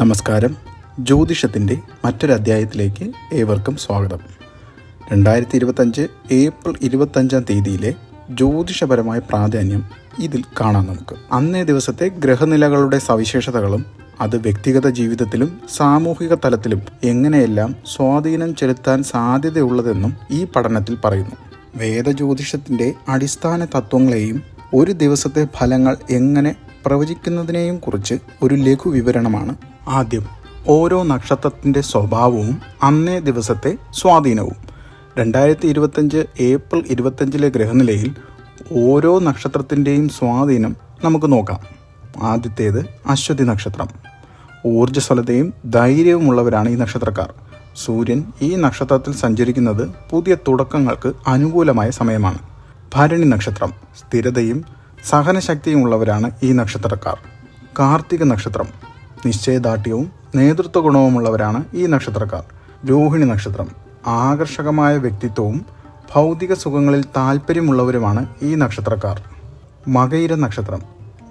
നമസ്കാരം. ജ്യോതിഷത്തിന്റെ മറ്റൊരധ്യായത്തിലേക്ക് ഏവർക്കും സ്വാഗതം. രണ്ടായിരത്തി ഇരുപത്തഞ്ച് ഏപ്രിൽ ഇരുപത്തഞ്ചാം തീയതിയിലെ ജ്യോതിഷപരമായ പ്രാധാന്യം ഇതിൽ കാണാം നമുക്ക്. അന്നേ ദിവസത്തെ ഗ്രഹനിലകളുടെ സവിശേഷതകളും അത് വ്യക്തിഗത ജീവിതത്തിലും സാമൂഹിക തലത്തിലും എങ്ങനെയെല്ലാം സ്വാധീനം ചെലുത്താൻ സാധ്യതയുള്ളതെന്നും ഈ പഠനത്തിൽ പറയുന്നു. വേദജ്യോതിഷത്തിന്റെ അടിസ്ഥാന തത്വങ്ങളെയും ഒരു ദിവസത്തെ ഫലങ്ങൾ എങ്ങനെ പ്രവചിക്കുന്നതിനെയും കുറിച്ച് ഒരു ലഘു വിവരണമാണ് ആദ്യം ഓരോ നക്ഷത്രത്തിന്റെ സ്വഭാവവും അന്നേ ദിവസത്തെ സ്വാധീനവും. രണ്ടായിരത്തി ഇരുപത്തഞ്ച് ഏപ്രിൽ ഇരുപത്തഞ്ചിലെ ഗ്രഹനിലയിൽ ഓരോ നക്ഷത്രത്തിന്റെയും സ്വാധീനം നമുക്ക് നോക്കാം. ആദ്യത്തേത് അശ്വതി നക്ഷത്രം. ഊർജസ്വലതയും ധൈര്യവുമുള്ളവരാണ് ഈ നക്ഷത്രക്കാർ. സൂര്യൻ ഈ നക്ഷത്രത്തിൽ സഞ്ചരിക്കുന്നത് പുതിയ തുടക്കങ്ങൾക്ക് അനുകൂലമായ സമയമാണ്. ഭരണി നക്ഷത്രം. സ്ഥിരതയും സഹനശക്തിയും ഉള്ളവരാണ് ഈ നക്ഷത്രക്കാർ. കാർത്തിക നക്ഷത്രം. നിശ്ചയദാർഢ്യവും നേതൃത്വ ഗുണവുമുള്ളവരാണ് ഈ നക്ഷത്രക്കാർ. രോഹിണി നക്ഷത്രം ആകർഷകമായ വ്യക്തിത്വവും ഭൗതിക സുഖങ്ങളിൽ താല്പര്യമുള്ളവരുമാണ് ഈ നക്ഷത്രക്കാർ. മകയിര നക്ഷത്രം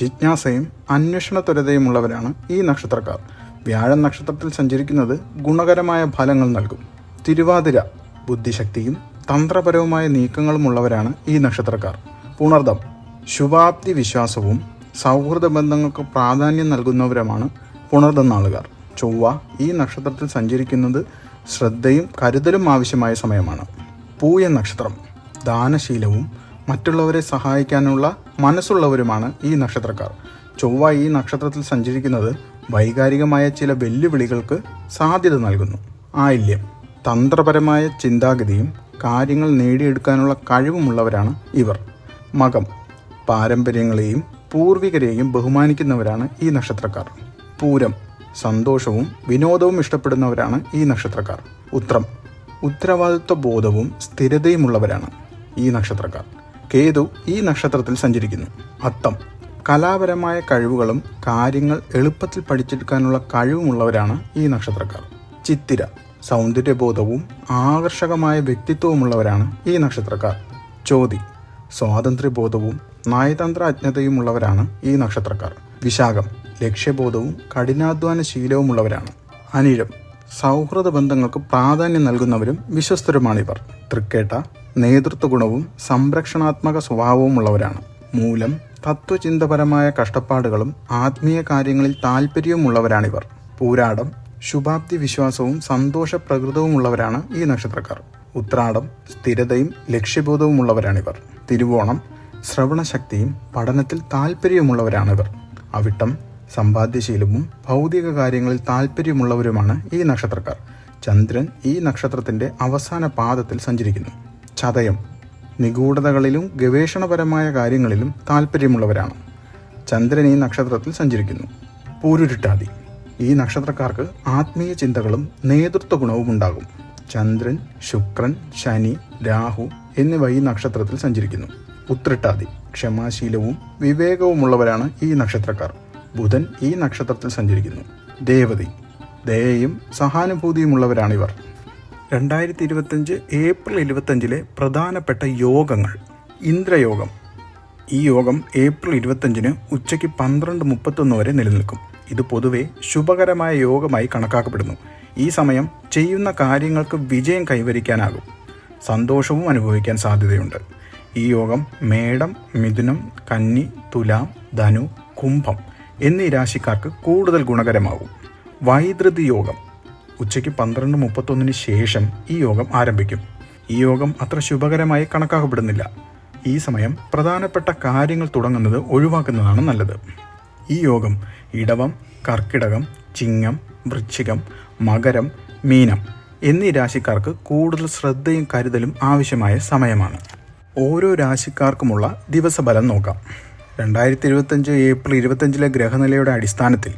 ജിജ്ഞാസയും അന്വേഷണ ത്വരതയുമുള്ളവരാണ് ഈ നക്ഷത്രക്കാർ. വ്യാഴം നക്ഷത്രത്തിൽ സഞ്ചരിക്കുന്നത് ഗുണകരമായ ഫലങ്ങൾ നൽകും. തിരുവാതിര ബുദ്ധിശക്തിയും തന്ത്രപരവുമായ നീക്കങ്ങളുമുള്ളവരാണ് ഈ നക്ഷത്രക്കാർ. പുണർദം ശുഭാപ്തി വിശ്വാസവും സൗഹൃദ ബന്ധങ്ങൾക്ക് പ്രാധാന്യം നൽകുന്നവരുമാണ് പുണർദം നാളുകാർ ചൊവ്വ ഈ നക്ഷത്രത്തിൽ സഞ്ചരിക്കുന്നത് ശ്രദ്ധയും കരുതലും ആവശ്യമായ സമയമാണ്. പൂയ നക്ഷത്രം ദാനശീലവും മറ്റുള്ളവരെ സഹായിക്കാനുള്ള മനസ്സുള്ളവരുമാണ് ഈ നക്ഷത്രക്കാർ. ചൊവ്വ ഈ നക്ഷത്രത്തിൽ സഞ്ചരിക്കുന്നത് വൈകാരികമായ ചില വെല്ലുവിളികൾക്ക് സാധ്യത നൽകുന്നു. ആയില്യം തന്ത്രപരമായ ചിന്താഗതിയും കാര്യങ്ങൾ നേടിയെടുക്കാനുള്ള കഴിവുമുള്ളവരാണ് ഇവർ. മകം പാരമ്പര്യങ്ങളെയും പൂർവികരെയും ബഹുമാനിക്കുന്നവരാണ് ഈ നക്ഷത്രക്കാർ. പൂരം സന്തോഷവും വിനോദവും ഇഷ്ടപ്പെടുന്നവരാണ് ഈ നക്ഷത്രക്കാർ. ഉത്രം ഉത്തരവാദിത്വ ബോധവും സ്ഥിരതയുമുള്ളവരാണ് ഈ നക്ഷത്രക്കാർ. കേതു ഈ നക്ഷത്രത്തിൽ സഞ്ചരിക്കുന്നു. അത്തം കലാപരമായ കഴിവുകളും കാര്യങ്ങൾ എളുപ്പത്തിൽ പഠിച്ചെടുക്കാനുള്ള കഴിവുമുള്ളവരാണ് ഈ നക്ഷത്രക്കാർ. ചിത്തിര സൗന്ദര്യബോധവും ആകർഷകമായ വ്യക്തിത്വവുമുള്ളവരാണ് ഈ നക്ഷത്രക്കാർ. ചോതി സ്വാതന്ത്ര്യബോധവും നയതന്ത്ര അജ്ഞതയുമുള്ളവരാണ് ഈ നക്ഷത്രക്കാർ. വിശാഖം ലക്ഷ്യബോധവും കഠിനാധ്വാന ശീലവുമുള്ളവരാണ്. അനിഴം സൗഹൃദ ബന്ധങ്ങൾക്ക് പ്രാധാന്യം നൽകുന്നവരും വിശ്വസ്തരുമാണിവർ. തൃക്കേട്ട നേതൃത്വ ഗുണവും സംരക്ഷണാത്മക സ്വഭാവവുമുള്ളവരാണ്. മൂലം തത്വചിന്തപരമായ കഷ്ടപ്പാടുകളും ആത്മീയ കാര്യങ്ങളിൽ താല്പര്യവുമുള്ളവരാണിവർ പൂരാടം ശുഭാപ്തി വിശ്വാസവും സന്തോഷ പ്രകൃതവുമുള്ളവരാണ് ഈ നക്ഷത്രക്കാർ. ഉത്രാടം സ്ഥിരതയും ലക്ഷ്യബോധവുമുള്ളവരാണിവർ. തിരുവോണം ശ്രവണശക്തിയും പഠനത്തിൽ താല്പര്യമുള്ളവരാണിവർ അവിട്ടം സമ്പാദ്യശീലവും ഭൗതിക കാര്യങ്ങളിൽ താല്പര്യമുള്ളവരുമാണ് ഈ നക്ഷത്രക്കാർ. ചന്ദ്രൻ ഈ നക്ഷത്രത്തിന്റെ അവസാന പാദത്തിൽ സഞ്ചരിക്കുന്നു. ചതയം നിഗൂഢതകളിലും ഗവേഷണപരമായ കാര്യങ്ങളിലും താല്പര്യമുള്ളവരാണ് ചന്ദ്രൻ ഈ നക്ഷത്രത്തിൽ സഞ്ചരിക്കുന്നു. പൂരുരുട്ടാതി ഈ നക്ഷത്രക്കാർക്ക് ആത്മീയ ചിന്തകളും നേതൃത്വ ഗുണവും ഉണ്ടാകും. ചന്ദ്രൻ ശുക്രൻ ശനി രാഹു എന്നിവ ഈ നക്ഷത്രത്തിൽ സഞ്ചരിക്കുന്നു. ഉത്രട്ടാതി ക്ഷമാശീലവും വിവേകവുമുള്ളവരാണ് ഈ നക്ഷത്രക്കാർ. ബുധൻ ഈ നക്ഷത്രത്തിൽ സഞ്ചരിക്കുന്നു. ദേവതി. ദയയും സഹാനുഭൂതിയുമുള്ളവരാണിവർ. രണ്ടായിരത്തി ഇരുപത്തഞ്ച് ഏപ്രിൽ ഇരുപത്തഞ്ചിലെ പ്രധാനപ്പെട്ട യോഗങ്ങൾ. ഇന്ദ്രയോഗം. ഈ യോഗം ഏപ്രിൽ ഇരുപത്തഞ്ചിന് ഉച്ചയ്ക്ക് പന്ത്രണ്ട് മുപ്പത്തൊന്ന് വരെ നിലനിൽക്കും. ഇത് പൊതുവെ ശുഭകരമായ യോഗമായി കണക്കാക്കപ്പെടുന്നു. ഈ സമയം ചെയ്യുന്ന കാര്യങ്ങൾക്ക് വിജയം കൈവരിക്കാനാകും. സന്തോഷവും അനുഭവിക്കാൻ സാധ്യതയുണ്ട്. ഈ യോഗം മേടം മിഥുനം കന്നി തുലാം ധനു കുംഭം. എന്നീ രാശിക്കാർക്ക് കൂടുതൽ ഗുണകരമാവും. വൈദ്യുതി യോഗം. ഉച്ചയ്ക്ക് പന്ത്രണ്ട് മുപ്പത്തൊന്നിന് ശേഷം ഈ യോഗം ആരംഭിക്കും. ഈ യോഗം അത്ര ശുഭകരമായി കണക്കാക്കപ്പെടുന്നില്ല. ഈ സമയം പ്രധാനപ്പെട്ട കാര്യങ്ങൾ തുടങ്ങുന്നത് ഒഴിവാക്കുന്നതാണ് നല്ലത്. ഈ യോഗം ഇടവം കർക്കിടകം ചിങ്ങം വൃശ്ചികം മകരം മീനം എന്നീ രാശിക്കാർക്ക് കൂടുതൽ ശ്രദ്ധയും കരുതലും ആവശ്യമായ സമയമാണ്. ഓരോ രാശിക്കാർക്കുമുള്ള ദിവസഫലം നോക്കാം. രണ്ടായിരത്തി ഇരുപത്തഞ്ച് ഏപ്രിൽ ഇരുപത്തഞ്ചിലെ ഗ്രഹനിലയുടെ അടിസ്ഥാനത്തിൽ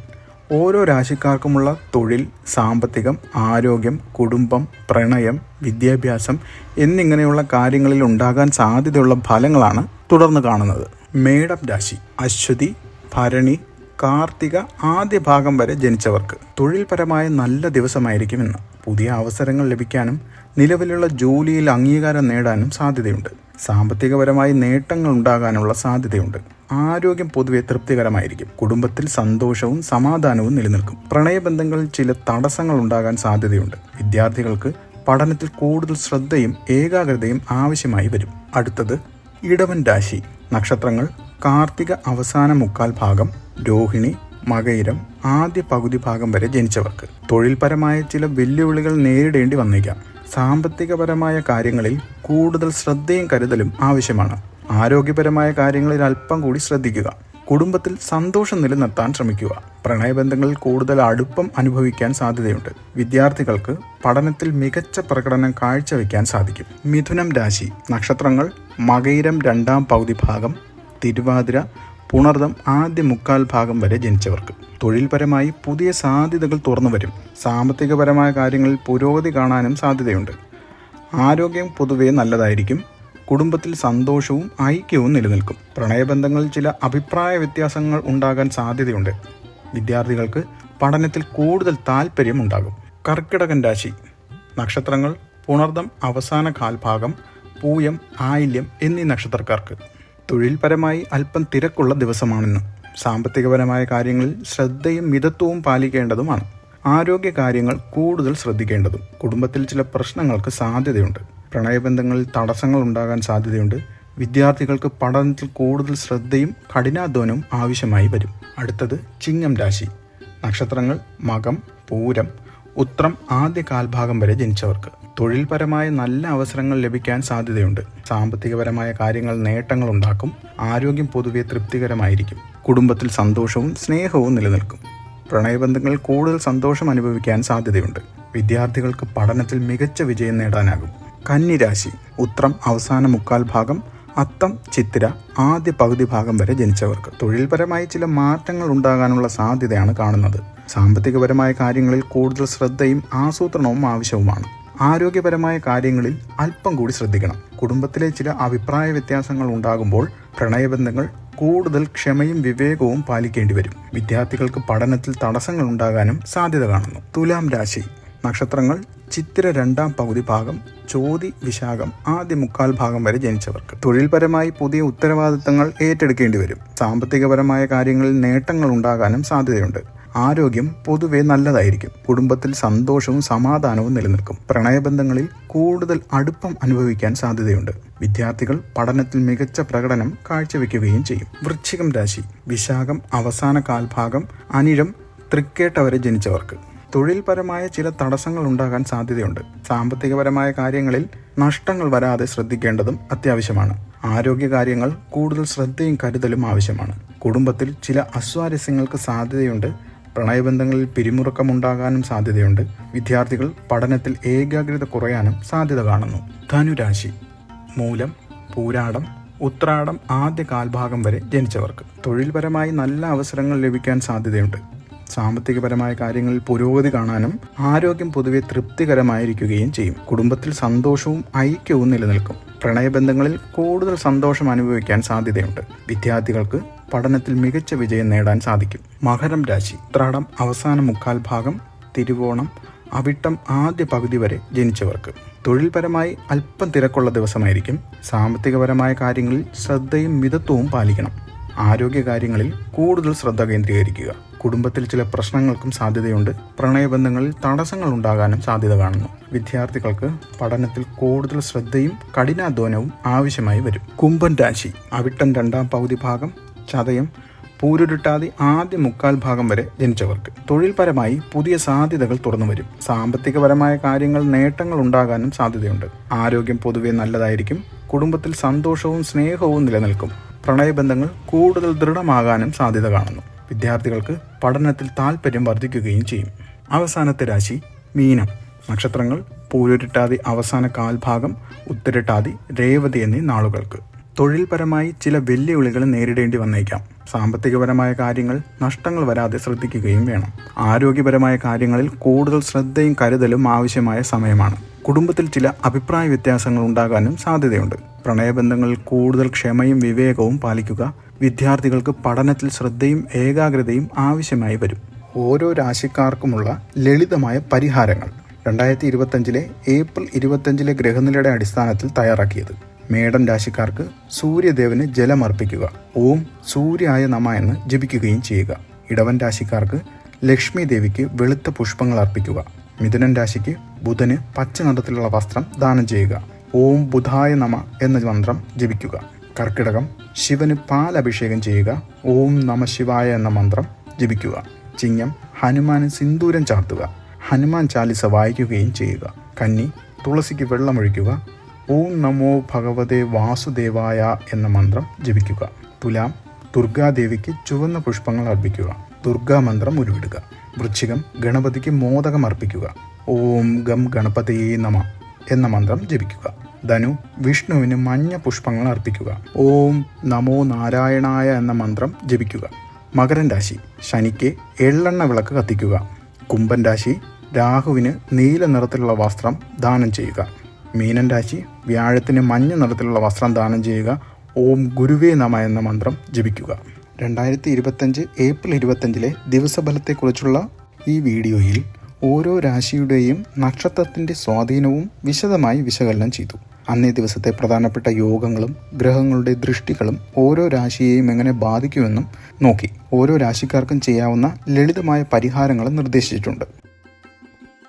ഓരോ രാശിക്കാർക്കുമുള്ള തൊഴിൽ സാമ്പത്തികം ആരോഗ്യം കുടുംബം പ്രണയം വിദ്യാഭ്യാസം എന്നിങ്ങനെയുള്ള കാര്യങ്ങളിൽ ഉണ്ടാകാൻ സാധ്യതയുള്ള ഫലങ്ങളാണ് തുടർന്ന് കാണുന്നത്. മേടം രാശി അശ്വതി ഭരണി കാർത്തിക ആദ്യ ഭാഗം വരെ ജനിച്ചവർക്ക് തൊഴിൽപരമായ നല്ല ദിവസമായിരിക്കും ഇന്ന് പുതിയ അവസരങ്ങൾ ലഭിക്കാനും നിലവിലുള്ള ജോലിയിൽ അംഗീകാരം നേടാനും സാധ്യതയുണ്ട്. സാമ്പത്തികപരമായി നേട്ടങ്ങൾ ഉണ്ടാകാനുള്ള സാധ്യതയുണ്ട്. ആരോഗ്യം പൊതുവെ തൃപ്തികരമായിരിക്കും. കുടുംബത്തിൽ സന്തോഷവും സമാധാനവും നിലനിൽക്കും. പ്രണയബന്ധങ്ങളിൽ ചില തടസ്സങ്ങൾ ഉണ്ടാകാൻ സാധ്യതയുണ്ട്. വിദ്യാർത്ഥികൾക്ക് പഠനത്തിൽ കൂടുതൽ ശ്രദ്ധയും ഏകാഗ്രതയും ആവശ്യമായി വരും. അടുത്തത് ഇടവൻ രാശി. നക്ഷത്രങ്ങൾ കാർത്തിക അവസാന മുക്കാൽ ഭാഗം രോഹിണി മകയിരം ആദ്യ പകുതി ഭാഗം വരെ ജനിച്ചവർക്ക്. തൊഴിൽപരമായ ചില വെല്ലുവിളികൾ നേരിടേണ്ടി വന്നേക്കാം. സാമ്പത്തികപരമായ കാര്യങ്ങളിൽ കൂടുതൽ ശ്രദ്ധയും കരുതലും ആവശ്യമാണ്. ആരോഗ്യപരമായ കാര്യങ്ങളിൽ അല്പം കൂടി ശ്രദ്ധിക്കുക. കുടുംബത്തിൽ സന്തോഷം നിലനിർത്താൻ ശ്രമിക്കുക. പ്രണയബന്ധങ്ങളിൽ കൂടുതൽ അടുപ്പം അനുഭവിക്കാൻ സാധ്യതയുണ്ട്. വിദ്യാർത്ഥികൾക്ക് പഠനത്തിൽ മികച്ച പ്രകടനം കാഴ്ചവെക്കാൻ സാധിക്കും. മിഥുനം രാശി നക്ഷത്രങ്ങൾ മകയിരം രണ്ടാം പകുതി ഭാഗം തിരുവാതിര പുണർദം ആദ്യ മുക്കാൽ ഭാഗം വരെ ജനിച്ചവർക്ക്. തൊഴിൽപരമായി പുതിയ സാധ്യതകൾ തുറന്നു വരും. സാമ്പത്തികപരമായ കാര്യങ്ങളിൽ പുരോഗതി കാണാനും സാധ്യതയുണ്ട്. ആരോഗ്യം പൊതുവെ നല്ലതായിരിക്കും. കുടുംബത്തിൽ സന്തോഷവും ഐക്യവും നിലനിൽക്കും. പ്രണയബന്ധങ്ങളിൽ ചില അഭിപ്രായ വ്യത്യാസങ്ങൾ ഉണ്ടാകാൻ സാധ്യതയുണ്ട്. വിദ്യാർത്ഥികൾക്ക് പഠനത്തിൽ കൂടുതൽ താല്പര്യം ഉണ്ടാകും. കർക്കിടകൻ രാശി. നക്ഷത്രങ്ങൾ പുണർദം അവസാന കാൽഭാഗം പൂയം ആയില്യം എന്നീ നക്ഷത്രക്കാർക്ക്. തൊഴിൽപരമായി അല്പം തിരക്കുള്ള ദിവസമാണെന്ന് സാമ്പത്തികപരമായ കാര്യങ്ങളിൽ ശ്രദ്ധയും മിതത്വവും പാലിക്കേണ്ടതുമാണ്. ആരോഗ്യ കാര്യങ്ങൾ കൂടുതൽ ശ്രദ്ധിക്കേണ്ടതും. കുടുംബത്തിൽ ചില പ്രശ്നങ്ങൾക്ക് സാധ്യതയുണ്ട്. പ്രണയബന്ധങ്ങളിൽ തടസ്സങ്ങൾ ഉണ്ടാകാൻ സാധ്യതയുണ്ട്. വിദ്യാർത്ഥികൾക്ക് പഠനത്തിൽ കൂടുതൽ ശ്രദ്ധയും കഠിനാധ്വാനവും ആവശ്യമായി വരും. അടുത്തത് ചിങ്ങം രാശി. നക്ഷത്രങ്ങൾ മകം പൂരം ഉത്രം ആദ്യ കാൽഭാഗം വരെ ജനിച്ചവർക്ക്. തൊഴിൽപരമായ നല്ല അവസരങ്ങൾ ലഭിക്കാൻ സാധ്യതയുണ്ട്. സാമ്പത്തികപരമായ കാര്യങ്ങൾ നേട്ടങ്ങൾ ഉണ്ടാക്കും. ആരോഗ്യം പൊതുവെ തൃപ്തികരമായിരിക്കും. കുടുംബത്തിൽ സന്തോഷവും സ്നേഹവും നിലനിൽക്കും. പ്രണയബന്ധങ്ങൾ കൂടുതൽ സന്തോഷം അനുഭവിക്കാൻ സാധ്യതയുണ്ട്. വിദ്യാർത്ഥികൾക്ക് പഠനത്തിൽ മികച്ച വിജയം നേടാനാകും. കന്നിരാശി ഉത്രം അവസാന മുക്കാൽ ഭാഗം അത്തം ചിത്തിര ആദ്യ പകുതി ഭാഗം വരെ ജനിച്ചവർക്ക്. തൊഴിൽപരമായി ചില മാറ്റങ്ങൾ ഉണ്ടാകാനുള്ള സാധ്യതയാണ് കാണുന്നത്. സാമ്പത്തികപരമായ കാര്യങ്ങളിൽ കൂടുതൽ ശ്രദ്ധയും ആസൂത്രണവും ആവശ്യവുമാണ്. ആരോഗ്യപരമായ കാര്യങ്ങളിൽ അല്പം കൂടി ശ്രദ്ധിക്കണം. കുടുംബത്തിലെ ചില അഭിപ്രായ വ്യത്യാസങ്ങൾ ഉണ്ടാകുമ്പോൾ പ്രണയബന്ധങ്ങൾ കൂടുതൽ ക്ഷമയും വിവേകവും പാലിക്കേണ്ടി വരും. വിദ്യാർത്ഥികൾക്ക് പഠനത്തിൽ തടസ്സങ്ങൾ ഉണ്ടാകാനും സാധ്യത കാണുന്നു. തുലാം രാശി. നക്ഷത്രങ്ങൾ ചിത്തിര രണ്ടാം പകുതി ഭാഗം ചോതി വിശാഖം ആദ്യ മുക്കാൽ ഭാഗം വരെ ജനിച്ചവർക്ക്. തൊഴിൽപരമായി പുതിയ ഉത്തരവാദിത്തങ്ങൾ ഏറ്റെടുക്കേണ്ടി വരും. സാമ്പത്തികപരമായ കാര്യങ്ങളിൽ നേട്ടങ്ങൾ ഉണ്ടാകാനും സാധ്യതയുണ്ട്. ആരോഗ്യം പൊതുവെ നല്ലതായിരിക്കും. കുടുംബത്തിൽ സന്തോഷവും സമാധാനവും നിലനിൽക്കും. പ്രണയബന്ധങ്ങളിൽ കൂടുതൽ അടുപ്പം അനുഭവിക്കാൻ സാധ്യതയുണ്ട്. വിദ്യാർത്ഥികൾ പഠനത്തിൽ മികച്ച പ്രകടനം കാഴ്ചവെക്കുകയും ചെയ്യും. വൃശ്ചികം രാശി വിശാഖം അവസാന കാൽഭാഗം അനിഴം തൃക്കേട്ട വരെ ജനിച്ചവർക്ക്. തൊഴിൽപരമായ ചില തടസ്സങ്ങൾ ഉണ്ടാകാൻ സാധ്യതയുണ്ട്. സാമ്പത്തികപരമായ കാര്യങ്ങളിൽ നഷ്ടങ്ങൾ വരാതെ ശ്രദ്ധിക്കേണ്ടതും അത്യാവശ്യമാണ്. ആരോഗ്യകാര്യങ്ങൾ കൂടുതൽ ശ്രദ്ധയും കരുതലും ആവശ്യമാണ്. കുടുംബത്തിൽ ചില അസ്വാരസ്യങ്ങൾക്ക് സാധ്യതയുണ്ട്. പ്രണയബന്ധങ്ങളിൽ പിരിമുറുക്കമുണ്ടാകാനും സാധ്യതയുണ്ട്. വിദ്യാർത്ഥികൾ പഠനത്തിൽ ഏകാഗ്രത കുറയാനും സാധ്യത കാണുന്നു. ധനുരാശി. മൂലം പൂരാടം ഉത്രാടം ആദ്യ കാൽഭാഗം വരെ ജനിച്ചവർക്ക് തൊഴിൽപരമായി നല്ല അവസരങ്ങൾ ലഭിക്കാൻ സാധ്യതയുണ്ട്. സാമ്പത്തികപരമായ കാര്യങ്ങളിൽ പുരോഗതി കാണാനും ആരോഗ്യം പൊതുവെ തൃപ്തികരമായിരിക്കുകയും ചെയ്യും. കുടുംബത്തിൽ സന്തോഷവും ഐക്യവും നിലനിൽക്കും. പ്രണയബന്ധങ്ങളിൽ കൂടുതൽ സന്തോഷം അനുഭവിക്കാൻ സാധ്യതയുണ്ട്. വിദ്യാർത്ഥികൾക്ക് പഠനത്തിൽ മികച്ച വിജയം നേടാൻ സാധിക്കും. മകരം രാശി. ഉത്രാടം അവസാന മുക്കാൽ ഭാഗം തിരുവോണം അവിട്ടം ആദ്യ പകുതി വരെ ജനിച്ചവർക്ക്. തൊഴിൽപരമായി അല്പം തിരക്കുള്ള ദിവസമായിരിക്കും. സാമ്പത്തികപരമായ കാര്യങ്ങളിൽ ശ്രദ്ധയും മിതത്വവും പാലിക്കണം. ആരോഗ്യകാര്യങ്ങളിൽ കൂടുതൽ ശ്രദ്ധ കേന്ദ്രീകരിക്കുക. കുടുംബത്തിൽ ചില പ്രശ്നങ്ങൾക്കും സാധ്യതയുണ്ട്. പ്രണയബന്ധങ്ങളിൽ തടസ്സങ്ങൾ ഉണ്ടാകാനും സാധ്യത കാണുന്നു. വിദ്യാർത്ഥികൾക്ക് പഠനത്തിൽ കൂടുതൽ ശ്രദ്ധയും കഠിനാധ്വാനവും ആവശ്യമായി വരും. കുംഭൻ രാശി അവിട്ടം രണ്ടാം പകുതി ഭാഗം ചതയം പൂരുരുട്ടാതി ആദ്യ മുക്കാൽ ഭാഗം വരെ ജനിച്ചവർക്ക്. തൊഴിൽപരമായി പുതിയ സാധ്യതകൾ തുറന്നു വരും. സാമ്പത്തികപരമായ കാര്യങ്ങൾ നേട്ടങ്ങൾ ഉണ്ടാകാനും സാധ്യതയുണ്ട്. ആരോഗ്യം പൊതുവെ നല്ലതായിരിക്കും. കുടുംബത്തിൽ സന്തോഷവും സ്നേഹവും നിലനിൽക്കും. പ്രണയബന്ധങ്ങൾ കൂടുതൽ ദൃഢമാകാനും സാധ്യത കാണുന്നു. വിദ്യാർത്ഥികൾക്ക് പഠനത്തിൽ താല്പര്യം വർദ്ധിക്കുകയും ചെയ്യും. അവസാനത്തെ രാശി മീനം. നക്ഷത്രങ്ങൾ പൂരുരുട്ടാതി അവസാന കാൽഭാഗം ഉത്തരട്ടാതി രേവതി എന്നീ നാളുകൾക്ക്. തൊഴിൽപരമായി ചില വെല്ലുവിളികൾ നേരിടേണ്ടി വന്നേക്കാം. സാമ്പത്തികപരമായ കാര്യങ്ങൾ നഷ്ടങ്ങൾ വരാതെ ശ്രദ്ധിക്കുകയും വേണം. ആരോഗ്യപരമായ കാര്യങ്ങളിൽ കൂടുതൽ ശ്രദ്ധയും കരുതലും ആവശ്യമായ സമയമാണ്. കുടുംബത്തിൽ ചില അഭിപ്രായ വ്യത്യാസങ്ങൾ ഉണ്ടാകാനും സാധ്യതയുണ്ട്. പ്രണയബന്ധങ്ങളിൽ കൂടുതൽ ക്ഷമയും വിവേകവും പാലിക്കുക വിദ്യാർത്ഥികൾക്ക് പഠനത്തിൽ ശ്രദ്ധയും ഏകാഗ്രതയും ആവശ്യമായി വരും. ഓരോ രാശിക്കാർക്കുമുള്ള ലളിതമായ പരിഹാരങ്ങൾ. രണ്ടായിരത്തി ഇരുപത്തഞ്ചിലെ ഏപ്രിൽ ഇരുപത്തഞ്ചിലെ ഗ്രഹനിലയുടെ അടിസ്ഥാനത്തിൽ തയ്യാറാക്കിയത്. മേടൻ രാശിക്കാർക്ക് സൂര്യദേവന് ജലമർപ്പിക്കുക ഓം സൂര്യായ നമ എന്ന് ജപിക്കുകയും ചെയ്യുക. ഇടവൻ രാശിക്കാർക്ക് ലക്ഷ്മി ദേവിക്ക് വെളുത്ത പുഷ്പങ്ങൾ അർപ്പിക്കുക. മിഥുനൻ രാശിക്ക് ബുധന് പച്ച നിറത്തിലുള്ള വസ്ത്രം ദാനം ചെയ്യുക. ഓം ബുധായ നമ എന്ന മന്ത്രം ജപിക്കുക. കർക്കിടകം. ശിവന് പാലഭിഷേകം ചെയ്യുക. ഓം നമ ശിവായ എന്ന മന്ത്രം ജപിക്കുക. ചിങ്ങം ഹനുമാന് സിന്ദൂരം ചാർത്തുക. ഹനുമാൻ ചാലിസ വായിക്കുകയും ചെയ്യുക. കന്നി തുളസിക്ക് വെള്ളമൊഴിക്കുക. ഓം നമോ ഭഗവതേ വാസുദേവായ എന്ന മന്ത്രം ജപിക്കുക. തുലാം ദുർഗാദേവിക്ക് ചുവന്ന പുഷ്പങ്ങൾ അർപ്പിക്കുക. ദുർഗാ മന്ത്രം ഉരുവിടുക. വൃശ്ചികം ഗണപതിക്ക് മോദകം അർപ്പിക്കുക. ഓം ഗം ഗണപതേ നമ എന്ന മന്ത്രം ജപിക്കുക. ധനു വിഷ്ണുവിന് മഞ്ഞ പുഷ്പങ്ങൾ അർപ്പിക്കുക. ഓം നമോ നാരായണായ എന്ന മന്ത്രം ജപിക്കുക. മകരൻ രാശി ശനിക്ക് എള്ളെണ്ണ വിളക്ക് കത്തിക്കുക. കുംഭൻ രാശി രാഹുവിന് നീല നിറത്തിലുള്ള വസ്ത്രം ദാനം ചെയ്യുക. മീനൻ രാശി വ്യാഴത്തിന് മഞ്ഞ നിറത്തിലുള്ള വസ്ത്രം ദാനം ചെയ്യുക. ഓം ഗുരുവേ നമ എന്ന മന്ത്രം ജപിക്കുക. രണ്ടായിരത്തി ഇരുപത്തഞ്ച് ഏപ്രിൽ ഇരുപത്തഞ്ചിലെ ദിവസഫലത്തെക്കുറിച്ചുള്ള ഈ വീഡിയോയിൽ ഓരോ രാശിയുടെയും നക്ഷത്രത്തിന്റെ സ്വാധീനവും വിശദമായി വിശകലനം ചെയ്തു. അന്നേ ദിവസത്തെ പ്രധാനപ്പെട്ട യോഗങ്ങളും ഗ്രഹങ്ങളുടെ ദൃഷ്ടികളും ഓരോ രാശിയെയും എങ്ങനെ ബാധിക്കുമെന്നും നോക്കി. ഓരോ രാശിക്കാർക്കും ചെയ്യാവുന്ന ലളിതമായ പരിഹാരങ്ങളും നിർദ്ദേശിച്ചിട്ടുണ്ട്.